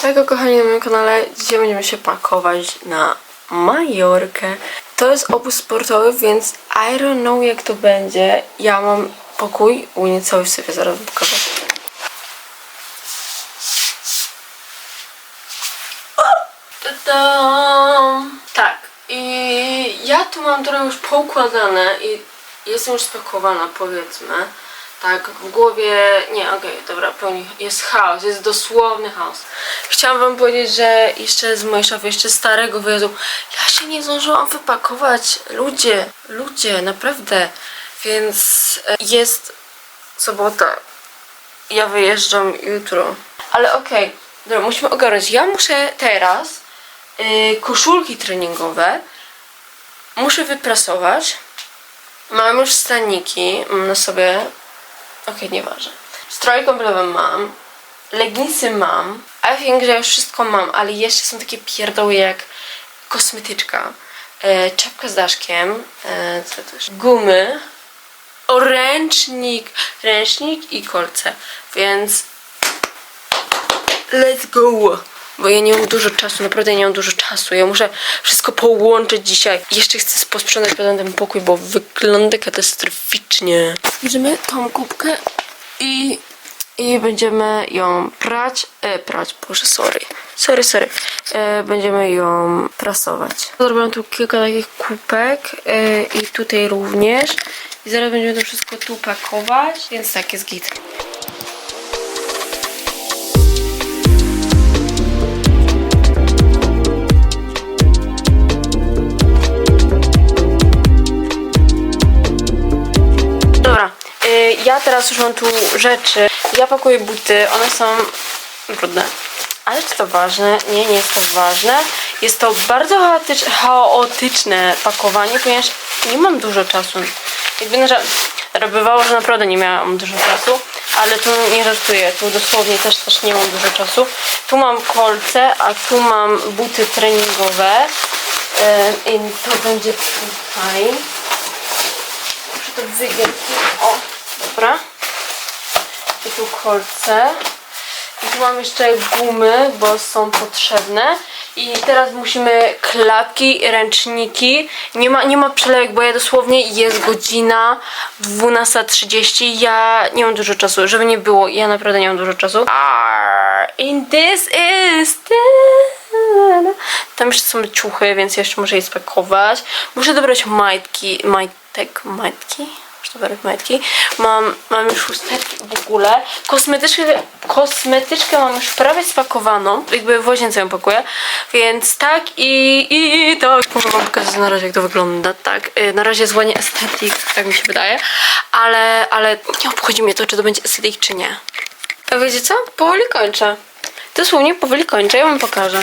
Tego kochani na moim kanale dzisiaj będziemy się pakować na Majorkę. To jest obóz sportowy, więc I don't know jak to będzie. Ja mam pokój, u nie cały sobie zaraz pokażę. Tak, i ja tu mam trochę już poukładane i jestem już spakowana powiedzmy. Tak, w głowie, nie, okej, dobra, pełni, jest chaos, jest dosłowny chaos. Chciałam wam powiedzieć, że jeszcze z mojej szafy, jeszcze starego wyjazdu, ja się nie zdążyłam wypakować. Ludzie, ludzie, naprawdę. Więc e, jest sobota. Ja wyjeżdżam jutro. Ale okej, dobra, musimy ogarnąć. Ja muszę teraz y, koszulki treningowe muszę wyprasować. Mam już staniki, mam na sobie Okej, nieważne. Stroje kąpielowe mam, leginsy mam, I think, że już wszystko mam, ale jeszcze są takie pierdoły jak kosmetyczka, e, czapka z daszkiem, e, co? Gumy, ręcznik, ręcznik i kolce, więc let's go! Bo ja nie mam dużo czasu, naprawdę nie mam dużo czasu. Ja muszę wszystko połączyć dzisiaj. Jeszcze chcę posprzątać potem ten pokój, bo wygląda katastroficznie. Bierzemy tą kubkę i, i będziemy ją prać. E, prać, boże, sorry. Sorry, sorry. E, będziemy ją prasować. Zrobiłam tu kilka takich kubek e, i tutaj również. I zaraz będziemy to wszystko tu pakować, więc tak jest git. Ja teraz już mam tu rzeczy. Ja pakuję buty, one są brudne. Ale czy to ważne? Nie, nie jest to ważne. Jest to bardzo chaotycz, chaotyczne pakowanie, ponieważ nie mam dużo czasu. Jakby na bywało, że naprawdę nie miałam dużo czasu, ale tu nie żartuję, tu dosłownie też, też nie mam dużo czasu. Tu mam kolce, a tu mam buty treningowe. Y, I to będzie tutaj. Muszę to wygiąć. O, dobra. I tu kolce. I tu mam jeszcze gumy, bo są potrzebne. I teraz musimy klapki, ręczniki. Nie ma, nie ma przelewek, bo ja dosłownie jest godzina 12.30. Ja nie mam dużo czasu, żeby nie było. Ja naprawdę nie mam dużo czasu. And this is the... Tam jeszcze są ciuchy, więc jeszcze muszę je spakować. Muszę dobrać majtki, majtek, majtki? Majtki. Mam, mam już chusteczki w ogóle. Kosmetyczkę, kosmetyczkę mam już prawie spakowaną. Jakby w łazience ją pakuję. Więc tak i, i tak. Mogę wam pokazać na razie jak to wygląda. Tak, y, na razie jest ładnie estetyk, tak mi się wydaje. Ale, ale nie obchodzi mnie to, czy to będzie estetyk, czy nie. A wiecie co? Powoli kończę. Dosłownie powoli kończę, ja wam pokażę.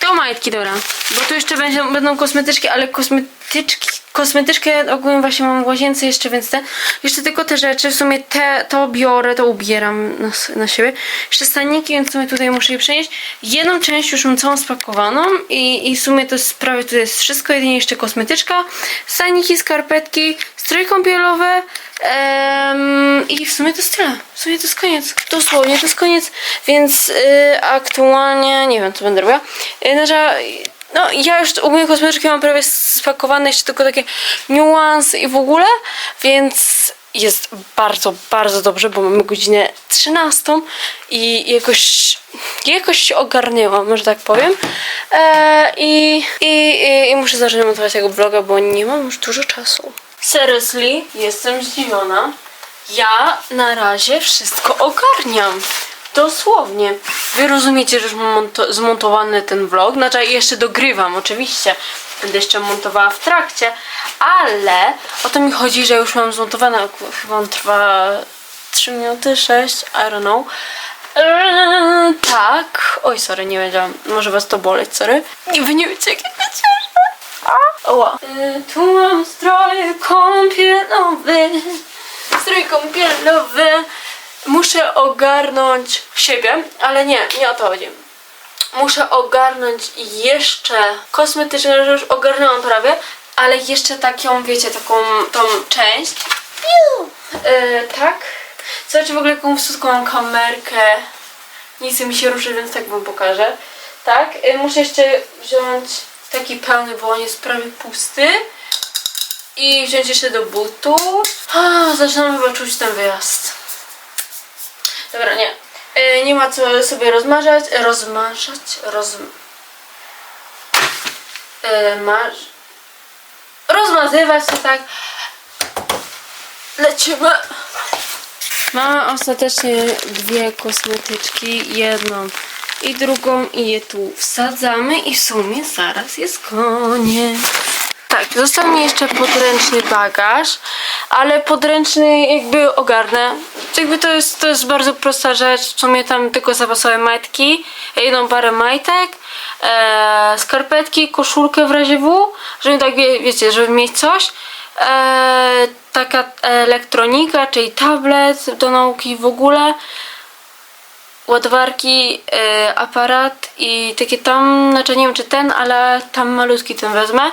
To majtki, dobra. Bo tu jeszcze będzie, będą kosmetyczki, ale kosmetyczki, kosmetyczkę ogólnie właśnie mam w łazience jeszcze, więc te, jeszcze tylko te rzeczy, w sumie te, to biorę, to ubieram na, na siebie. Jeszcze staniki, więc w sumie tutaj muszę je przenieść. Jedną część już mam całą spakowaną i, i w sumie to jest prawie tutaj jest wszystko, jedynie jeszcze kosmetyczka, staniki, skarpetki, strój kąpielowe, Em, I w sumie to jest tyle. W sumie to jest koniec. Dosłownie to jest koniec. Więc y, aktualnie nie wiem, co będę robiła. Y, no, ja już mnie kosmetyczki mam prawie spakowane, jeszcze tylko takie niuanse i w ogóle, więc jest bardzo, bardzo dobrze, bo mamy godzinę 13 i jakoś, jakoś się ogarnęłam, może tak powiem. E, i, i, i, I muszę zacząć montować tego vloga, bo nie mam już dużo czasu. Seriously, jestem zdziwiona. Ja na razie wszystko ogarniam. Dosłownie. Wy rozumiecie, że już mam monto- zmontowany ten vlog. Znaczy jeszcze dogrywam, oczywiście. Będę jeszcze montowała w trakcie, ale o to mi chodzi, że już mam zmontowane. Chyba on trwa 3 minuty, 6, I don't know. Eee, tak. Oj, sorry, nie wiedziałam. Może was to boleć, sorry. Nie, wy nie wiecie, jak ja się. Oła. Tu mam strój kąpielowy. Strój kąpielowy. Muszę ogarnąć siebie, ale nie, nie o to chodzi. Muszę ogarnąć jeszcze kosmetyczne, że już ogarnęłam prawie, ale jeszcze taką, wiecie, taką tą część. Piu! Y, tak. Zobaczcie w ogóle jaką wschodką mam kamerkę. chce mi się ruszyć, więc tak wam pokażę. Tak, y, muszę jeszcze wziąć taki pełny, bo on jest prawie pusty. I wziąć jeszcze do butu. A, zaczynam chyba czuć ten wyjazd. Dobra, nie. Y, nie ma co sobie rozmarzać. Rozmarzać? Roz... Y, marz... Rozmazywać to tak. Lecimy. Mamy ostatecznie dwie kosmetyczki, jedną i drugą i je tu wsadzamy i w sumie zaraz jest koniec. Tak, został mi jeszcze podręczny bagaż, ale podręczny jakby ogarnę. Jakby to jest, to jest bardzo prosta rzecz, w sumie tam tylko zapasowe majtki, jedną parę majtek, e, skarpetki, koszulkę w razie W, żeby tak wie, wiecie, żeby mieć coś. E, taka elektronika, czyli tablet do nauki w ogóle ładowarki, e, aparat i takie tam, znaczy nie wiem czy ten, ale tam malutki ten wezmę.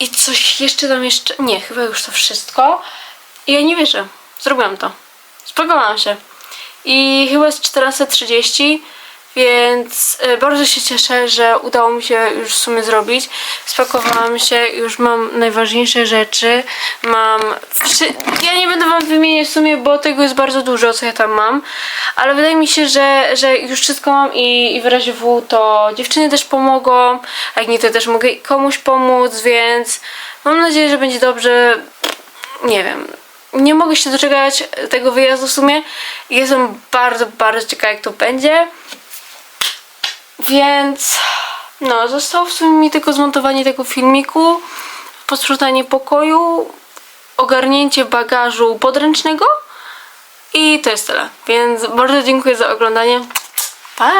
I coś jeszcze tam jeszcze, nie, chyba już to wszystko. I ja nie wierzę, zrobiłam to. Spakowałam się. I chyba jest 14.30, więc e, bardzo się cieszę, że udało mi się już w sumie zrobić. Spakowałam się, już mam najważniejsze rzeczy. Mam. Ja nie będę wam wymieniać w sumie, bo tego jest bardzo dużo, co ja tam mam. Ale wydaje mi się, że, że już wszystko mam i, i w razie W to dziewczyny też pomogą. A jak nie, to też mogę komuś pomóc, więc mam nadzieję, że będzie dobrze. Nie wiem. Nie mogę się doczekać tego wyjazdu w sumie. Jestem bardzo, bardzo ciekawa, jak to będzie. Więc no, zostało w sumie mi tylko zmontowanie tego filmiku, posprzątanie pokoju, ogarnięcie bagażu podręcznego i to jest tyle. Więc bardzo dziękuję za oglądanie. Pa!